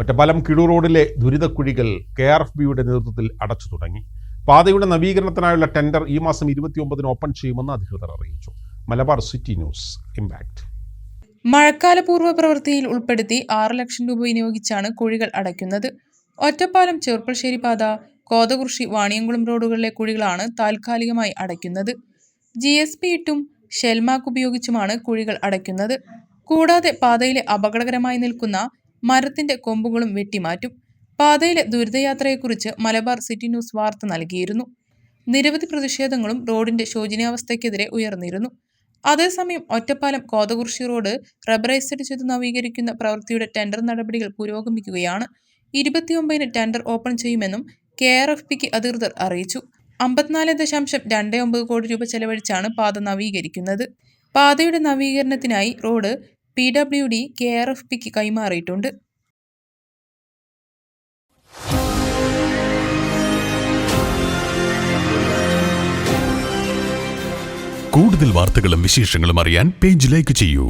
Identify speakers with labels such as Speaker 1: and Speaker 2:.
Speaker 1: ഒറ്റപ്പാലം കിടു റോഡിലെ ദുരിതക്കുഴികൾ K R F ബിയുടെ നേതൃത്വത്തിൽ അടച്ചു തുടങ്ങി. പാതയുടെ നവീകരണത്തിനായുള്ള ടെൻഡർ ഈ മാസം ഇരുപത്തിയൊമ്പതിന് ഓപ്പൺ ചെയ്യുമെന്ന് അധികൃതർ അറിയിച്ചു. മലബാർ സിറ്റി ന്യൂസ് ഇമ്പാക്ട്
Speaker 2: മഴക്കാലപൂർവ പ്രവൃത്തിയിൽ ഉൾപ്പെടുത്തി ആറ് ലക്ഷം രൂപ വിനിയോഗിച്ചാണ് കുഴികൾ അടയ്ക്കുന്നത്. ഒറ്റപ്പാലം ചെറുപ്പശ്ശേരി പാത കോതകുർശി വാണിയംകുളം റോഡുകളിലെ കുഴികളാണ് താൽക്കാലികമായി അടയ്ക്കുന്നത്. ജി എസ് പി ഇട്ടും ഷെൽമാക്ക് ഉപയോഗിച്ചുമാണ് കുഴികൾ അടയ്ക്കുന്നത്. കൂടാതെ പാതയിലെ അപകടകരമായി നിൽക്കുന്ന മരത്തിന്റെ കൊമ്പുകളും വെട്ടിമാറ്റും. പാതയിലെ ദുരിതയാത്രയെക്കുറിച്ച് മലബാർ സിറ്റി ന്യൂസ് വാർത്ത നൽകിയിരുന്നു. നിരവധി പ്രതിഷേധങ്ങളും റോഡിന്റെ ശോചനീയാവസ്ഥയ്ക്കെതിരെ ഉയർന്നിരുന്നു. അതേസമയം ഒറ്റപ്പാലം കോതകുർശി റോഡ് റബ്ബറൈസ്ഡ് ചെയ്ത് നവീകരിക്കുന്ന പ്രവൃത്തിയുടെ ടെൻഡർ നടപടികൾ പുരോഗമിക്കുകയാണ്. ഇരുപത്തിയൊമ്പതിന് ടെൻഡർ ഓപ്പൺ ചെയ്യുമെന്നും കെ ആർ എഫ് പിക്ക് അധികൃതർ അറിയിച്ചു. അമ്പത്തിനാല് ദശാംശം രണ്ട് ഒമ്പത് കോടി രൂപ ചെലവഴിച്ചാണ് പാത നവീകരിക്കുന്നത്. പാതയുടെ നവീകരണത്തിനായി road P W D K R F പിക്ക് കൈമാറിയിട്ടുണ്ട്.
Speaker 3: കൂടുതൽ വാർത്തകളും വിശേഷങ്ങളും അറിയാൻ പേജ് ലൈക്ക് ചെയ്യൂ.